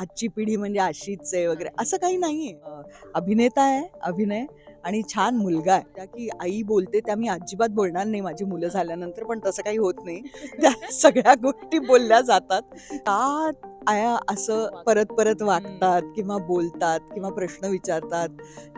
आजची पिढी म्हणजे अशीच आहे वगैरे. असं काही नाहीये. आहे अभिनेता आहे अभिनय आणि छान मुलगा आहे. त्या की आई बोलते त्या मी अजिबात बोलणार नाही माझी मुलं झाल्यानंतर पण तसं काही होत नाही. त्या सगळ्या गोष्टी बोलल्या जातात. का आया असं परत परत वागतात किंवा बोलतात किंवा प्रश्न विचारतात?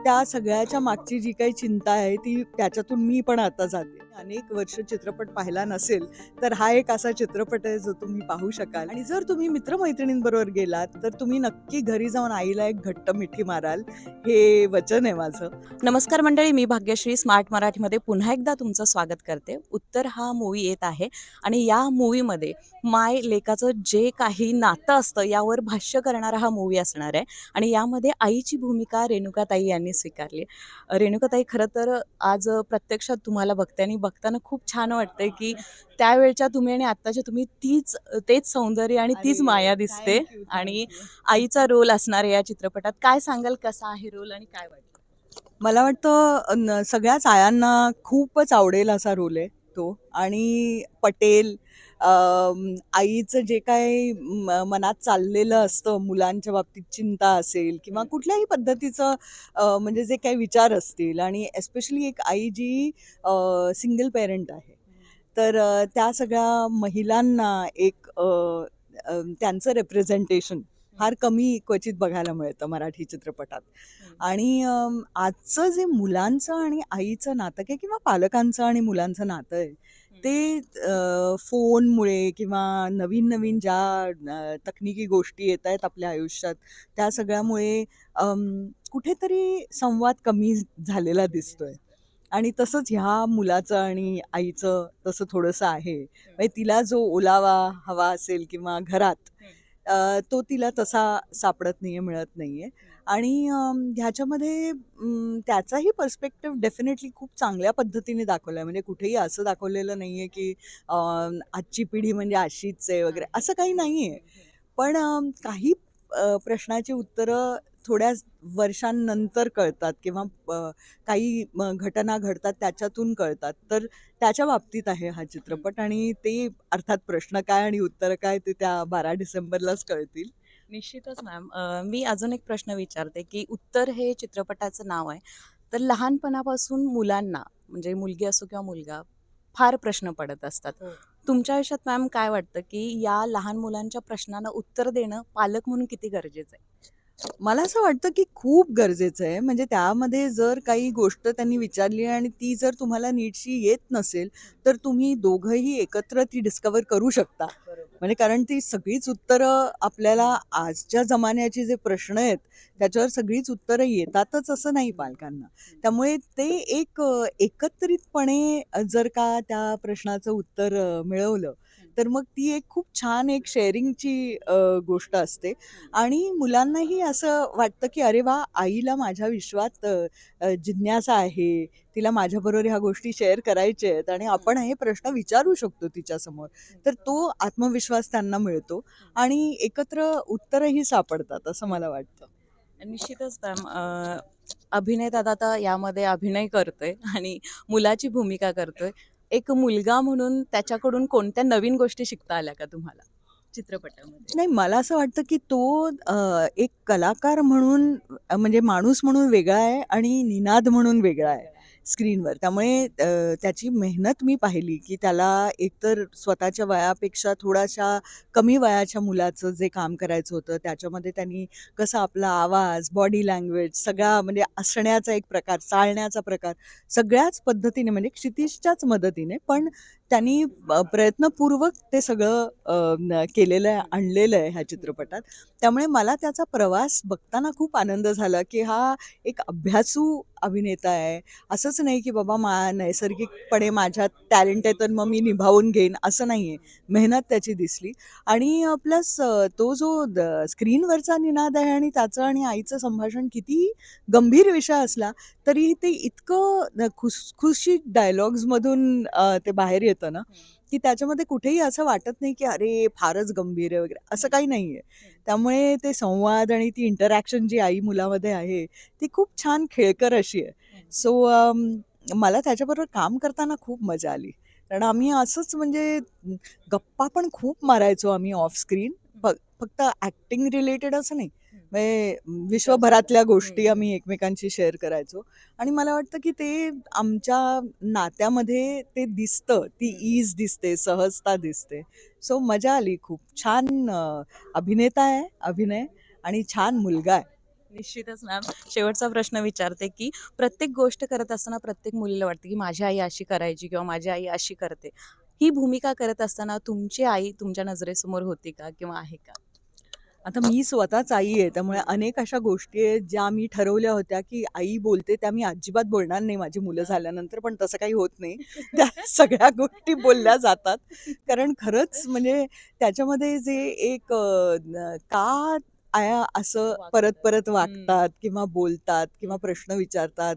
त्या सगळ्याच्या मागची जी काही चिंता आहे ती त्याच्यातून मी पण आता जाते. अनेक वर्ष चित्रपट पाहिला नसेल तर हा एक असा चित्रपट आहे जो तुम्ही पाहू शकाल. आणि जर तुम्ही मित्रमैत्रिणींबरोबर गेलात तर तुम्ही नक्की घरी जाऊन आईला एक घट्ट मिठी माराल. हे वचन आहे माझं. नमस्कार मंडळी मी भाग्यश्री स्मार्ट मराठीमध्ये पुन्हा एकदा तुमचं स्वागत करते. उत्तर हा मूवी येत आहे आणि या मूवीमध्ये माय लेकाचं जे काही नातं असतं यावर भाष्य करणारा हा मूवी असणार आहे. आणि यामध्ये आईची भूमिका रेणुकाताई यांनी स्वीकारली. रेणुकाताई खरं तर आज प्रत्यक्षात तुम्हाला बघते आणि बघताना खूप छान वाटतंय की त्यावेळच्या तुम्ही आणि आत्ताच्या तुम्ही तीच तेच सौंदर्य आणि तीच माया दिसते आणि. आईचा रोल असणार आहे या चित्रपटात. काय सांगाल कसा आहे रोल आणि काय वाटतं? मला वाटतं सगळ्याच आयांना खूपच आवडेल असा रोल आहे तो. आणि पटेल आईचं जे काय मनात चाललेलं असतं मुलांच्या बाबतीत चिंता असेल किंवा कुठल्याही पद्धतीचं म्हणजे जे काही विचार असतील आणि एस्पेशली एक आई जी सिंगल पेरेंट आहे. तर त्या सगळ्या महिलांना एक त्यांचं रिप्रेझेंटेशन फार कमी क्वचित बघायला मिळतं मराठी चित्रपटात. आणि आजचं जे मुलांचं आणि आईचं नातं आहे किंवा पालकांचं आणि मुलांचं नातं आहे ते फोनमुळे किंवा नवीन नवीन ज्या तकनिकी गोष्टी येत आहेत आपल्या आयुष्यात त्या सगळ्यामुळे कुठेतरी संवाद कमी झालेला दिसतोय. आणि तसंच ह्या मुलाचं आणि आईचं तसं थोडंसं आहे. म्हणजे तिला जो ओलावा हवा असेल किंवा घरात तो तिला तसा सापडत नाही आहे मिळत नाही आहे आणि ह्याच्यामध्ये त्याचाही पर्स्पेक्टिव्ह डेफिनेटली खूप चांगल्या पद्धतीने दाखवला आहे म्हणजे कुठेही असं दाखवलेलं नाही आहे की आजची पिढी म्हणजे अशीच आहे वगैरे. असं काही नाही आहे पण काही प्रश्नाची उत्तरं थोड्या वर्षांनंतर कळतात किंवा काही घटना घडतात त्याच्यातून कळतात. तर त्याच्या बाबतीत आहे हा चित्रपट आणि ते अर्थात प्रश्न काय आणि उत्तर काय ते त्या बारा डिसेंबरलाच कळतील. निश्चितच मॅम मी अजून एक प्रश्न विचारते की उत्तर हे चित्रपटाचं नाव आहे. तर लहानपणापासून मुलांना म्हणजे मुलगी असो किंवा मुलगा फार प्रश्न पडत असतात. हो. तुमच्या आयुष्यात मॅम काय वाटतं की या लहान मुलांच्या प्रश्नांना उत्तर देणं पालक म्हणून किती गरजेचं आहे? मला असं वाटतं की खूप गरजेचं आहे. म्हणजे त्यामध्ये जर काही गोष्ट त्यांनी विचारली आणि ती जर तुम्हाला नीटशी येत नसेल तर तुम्ही दोघंही एकत्र ती डिस्कवर करू शकता. म्हणजे कारण ती सगळीच उत्तरं आपल्याला आजच्या जमान्याचे जे प्रश्न आहेत त्याच्यावर सगळीच उत्तरं येतातच असं नाही पालकांना. त्यामुळे ते एक एकत्रितपणे जर का त्या प्रश्नाचं उत्तर मिळवलं तर मग ती एक खूप छान एक शेअरिंगची गोष्ट असते. आणि मुलांनाही असं वाटतं की अरे वा आईला माझ्या विश्वात जिज्ञासा आहे. तिला माझ्याबरोबर ह्या गोष्टी शेअर करायच्या आहेत आणि आपण हे प्रश्न विचारू शकतो तिच्यासमोर. तर तो आत्मविश्वास त्यांना मिळतो आणि एकत्र उत्तरही सापडतात असं मला वाटतं. निश्चितच मॅम. अभिनेता आता यामध्ये अभिनय करतोय आणि मुलाची भूमिका करतोय. एक मुलगा म्हणून त्याच्याकडून कोणत्या नवीन गोष्टी शिकता आल्या का तुम्हाला? चित्रपटामध्ये. नाही मला असं वाटतं की तो एक कलाकार म्हणून म्हणजे माणूस म्हणून वेगळा आहे आणि निनाद म्हणून वेगळा आहे. स्क्रीनवर. त्यामुळे त्याची मेहनत मी पाहिली की त्याला एकतर स्वतःच्या वयापेक्षा थोडाशा कमी वयाच्या मुलाचं जे काम करायचं होतं त्याच्यामध्ये त्यांनी कसा आपला आवाज बॉडी लँग्वेज सगळा म्हणजे असण्याचा एक प्रकार चालण्याचा प्रकार सगळ्याच पद्धतीने म्हणजे क्षितिजच्याच मदतीने. पण त्यांनी प्रयत्नपूर्वक ते सगळं केलेलं आहे आणलेलं आहे ह्या चित्रपटात. त्यामुळे मला त्याचा प्रवास बघताना खूप आनंद झाला की हा एक अभ्यासू अभिनेता आहे. असंच नाही की बाबा मा नैसर्गिकपणे माझ्यात टॅलेंट आहे तर मग मी निभावून घेईन असं नाही आहे मेहनत त्याची दिसली. आणि प्लस तो जो स्क्रीनवरचा निनाद आहे आणि त्याचं आणि आईचं संभाषण किती गंभीर विषय असला तरी ते इतकं खुसखुशीत डायलॉग्समधून ते बाहेर येतं ना की त्याच्यामध्ये कुठेही असं वाटत नाही की अरे फारच गंभीर आहे वगैरे असं काही नाही आहे त्यामुळे ते संवाद आणि ती इंटरॅक्शन जी आई मुलामध्ये आहे ती खूप छान खेळकर अशी आहे. सो मला त्याच्याबरोबर काम करताना खूप मजा आली. कारण आम्ही असंच म्हणजे गप्पा पण खूप मारायचो आम्ही ऑफ स्क्रीन फक्त ऍक्टिंग रिलेटेड असं नाही. म्हणजे विश्वभरातल्या गोष्टी. आम्ही एकमेकांशी शेअर करायचो. आणि मला वाटतं की ते आमच्या नात्यामध्ये ते दिसतं ती. ईज दिसते सहजता दिसते. सो मजा आली खूप. छान अभिनेता आहे अभिनय आणि छान मुलगा आहे. निश्चितच मॅम शेवटचा प्रश्न विचारते की प्रत्येक गोष्ट करत असताना प्रत्येक मुलीला वाटते की माझी आई अशी करायची किंवा माझी आई अशी करते. ही भूमिका करत असताना तुमची आई तुमच्या नजरेसमोर होती का किंवा आहे का? आता मी स्वतःच आई आहे त्यामुळे अनेक अशा गोष्टी आहेत ज्या मी ठरवल्या होत्या की आई बोलते त्या मी अजिबात बोलणार नाही माझी मुलं झाल्यानंतर पण तसं काही होत नाही. त्या सगळ्या गोष्टी बोलल्या जातात. कारण खरंच म्हणजे त्याच्यामध्ये जे एक का आया असं परत परत वागतात किंवा बोलतात किंवा प्रश्न विचारतात.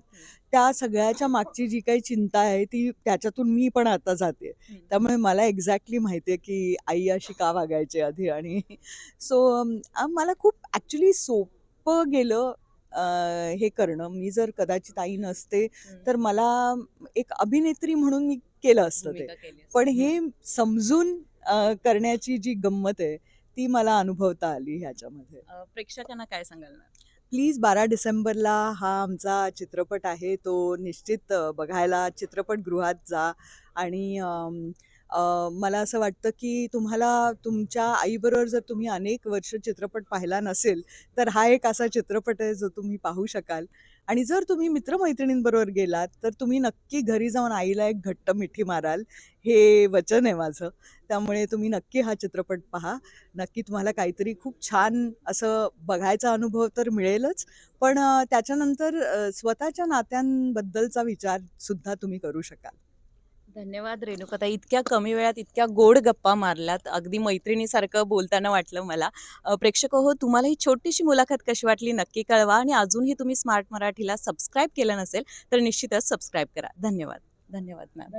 त्या सगळ्याच्या मागची जी काही चिंता आहे ती त्याच्यातून मी पण आता जाते. त्यामुळे मला एक्झॅक्टली माहिती आहे की आई अशी का वागायची आधी आणि सो मला खूप ॲक्च्युली सोपं गेलं हे करणं. मी जर कदाचित आई नसते तर मला एक अभिनेत्री म्हणून मी केलं असतं ते. पण हे समजून करण्याची जी गंमत आहे ती मला अनुभवता आली ह्याच्यामध्ये. प्रेक्षकांना काय सांगाल प्लीज बारा डिसेंबरला हा आमचा चित्रपट आहे तो निश्चित बघायला चित्रपटगृहात जा आणि मला असं वाटतं की तुम्हाला तुमच्या आईबरोबर जर तुम्ही अनेक वर्ष चित्रपट पाहिला नसेल तर हा एक असा चित्रपट आहे जो तुम्ही पाहू शकाल. आणि जर तुम्ही मित्रमैत्रिणींबरोबर गेलात तर तुम्ही नक्की घरी जाऊन आईला एक घट्ट मिठी माराल. हे वचन आहे माझं. त्यामुळे तुम्ही नक्की हा चित्रपट पहा. नक्की तुम्हाला काहीतरी खूप छान असं बघायचा अनुभव तर मिळेलच. पण त्याच्यानंतर स्वतःच्या नात्यांबद्दलचा विचारसुद्धा तुम्ही करू शकाल. धन्यवाद रेणुकता. इतक्या कमी वेळात इतक्या गोड गप्पा मारल्यात अगदी मैत्रिणीसारखं बोलताना वाटलं मला. प्रेक्षक हो तुम्हाला ही छोटीशी मुलाखत कशी वाटली नक्की कळवा आणि अजूनही तुम्ही स्मार्ट मराठीला सबस्क्राईब केलं नसेल तर निश्चितच सबस्क्राईब करा. धन्यवाद. धन्यवाद मॅम.